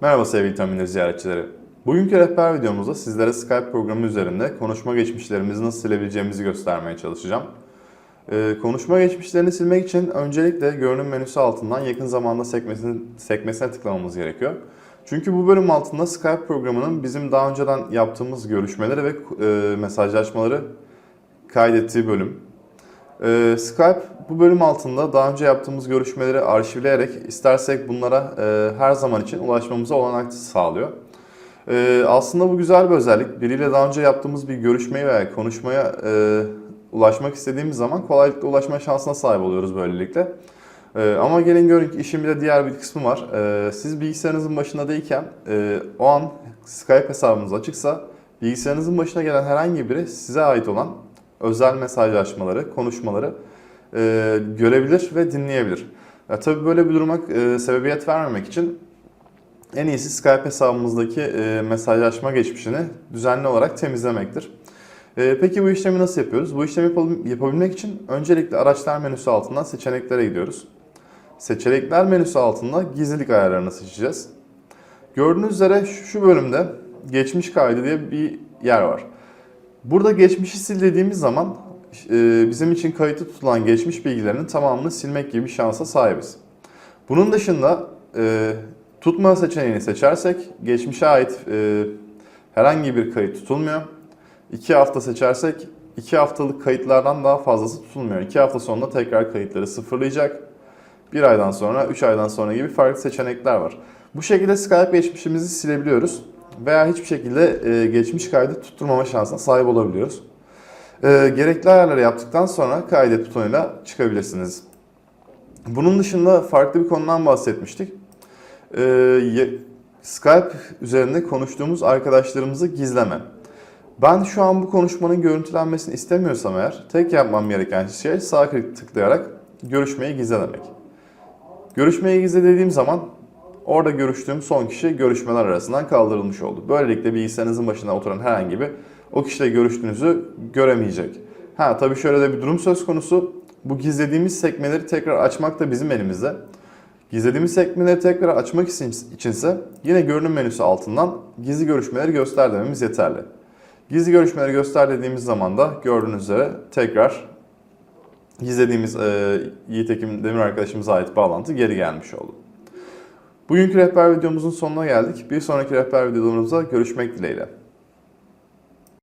Merhaba sevgili Taminir ziyaretçileri. Bugünkü rehber videomuzda sizlere Skype programı üzerinde konuşma geçmişlerimizi nasıl silebileceğimizi göstermeye çalışacağım. Ee, konuşma geçmişlerini silmek için öncelikle görünüm menüsü altından yakın zamanda sekmesine, sekmesine tıklamamız gerekiyor. Çünkü bu bölüm altında Skype programının bizim daha önceden yaptığımız görüşmeleri ve e, mesajlaşmaları kaydettiği bölüm. Ee, Skype bu bölüm altında daha önce yaptığımız görüşmeleri arşivleyerek istersek bunlara e, her zaman için ulaşmamıza olanak sağlıyor. Ee, aslında bu güzel bir özellik. Biriyle daha önce yaptığımız bir görüşmeye veya konuşmaya e, ulaşmak istediğimiz zaman kolaylıkla ulaşma şansına sahip oluyoruz böylelikle. Ee, ama gelin görün ki işin bir de diğer bir kısmı var. Ee, siz bilgisayarınızın başında değilken e, o an Skype hesabınız açıksa bilgisayarınızın başına gelen herhangi biri size ait olan özel mesajlaşmaları, konuşmaları e, görebilir ve dinleyebilir. Ya, tabii böyle bir duruma e, sebebiyet vermemek için en iyisi Skype hesabımızdaki e, mesajlaşma geçmişini düzenli olarak temizlemektir. E, peki bu işlemi nasıl yapıyoruz? Bu işlemi yapab- yapabilmek için öncelikle araçlar menüsü altından seçeneklere gidiyoruz. Seçenekler menüsü altında gizlilik ayarlarını seçeceğiz. Gördüğünüz üzere şu bölümde geçmiş kaydı diye bir yer var. Burada geçmişi sil dediğimiz zaman e, bizim için kayıtlı tutulan geçmiş bilgilerinin tamamını silmek gibi bir şansa sahibiz. Bunun dışında e, tutma seçeneğini seçersek geçmişe ait e, herhangi bir kayıt tutulmuyor. 2 hafta seçersek 2 haftalık kayıtlardan daha fazlası tutulmuyor. 2 hafta sonunda tekrar kayıtları sıfırlayacak. 1 aydan sonra, 3 aydan sonra gibi farklı seçenekler var. Bu şekilde Skype geçmişimizi silebiliyoruz veya hiçbir şekilde e, geçmiş kaydı tutturmama şansına sahip olabiliyoruz. E, gerekli ayarları yaptıktan sonra kaydet butonuyla çıkabilirsiniz. Bunun dışında farklı bir konudan bahsetmiştik. E, Skype üzerinde konuştuğumuz arkadaşlarımızı gizleme. Ben şu an bu konuşmanın görüntülenmesini istemiyorsam eğer tek yapmam gereken şey sağ tıklayarak görüşmeyi gizle demek. Görüşmeyi gizle dediğim zaman orada görüştüğüm son kişi görüşmeler arasından kaldırılmış oldu. Böylelikle bilgisayarınızın başına oturan herhangi biri o kişiyle görüştüğünüzü göremeyecek. Ha tabii şöyle de bir durum söz konusu. Bu gizlediğimiz sekmeleri tekrar açmak da bizim elimizde. Gizlediğimiz sekmeleri tekrar açmak için içinse yine görünüm menüsü altından gizli görüşmeleri göster dememiz yeterli. Gizli görüşmeleri göster dediğimiz zaman da gördüğünüz üzere tekrar gizlediğimiz e, Yiğit Ekim Demir arkadaşımıza ait bağlantı geri gelmiş oldu. Bugünkü rehber videomuzun sonuna geldik. Bir sonraki rehber videolarımızda görüşmek dileğiyle.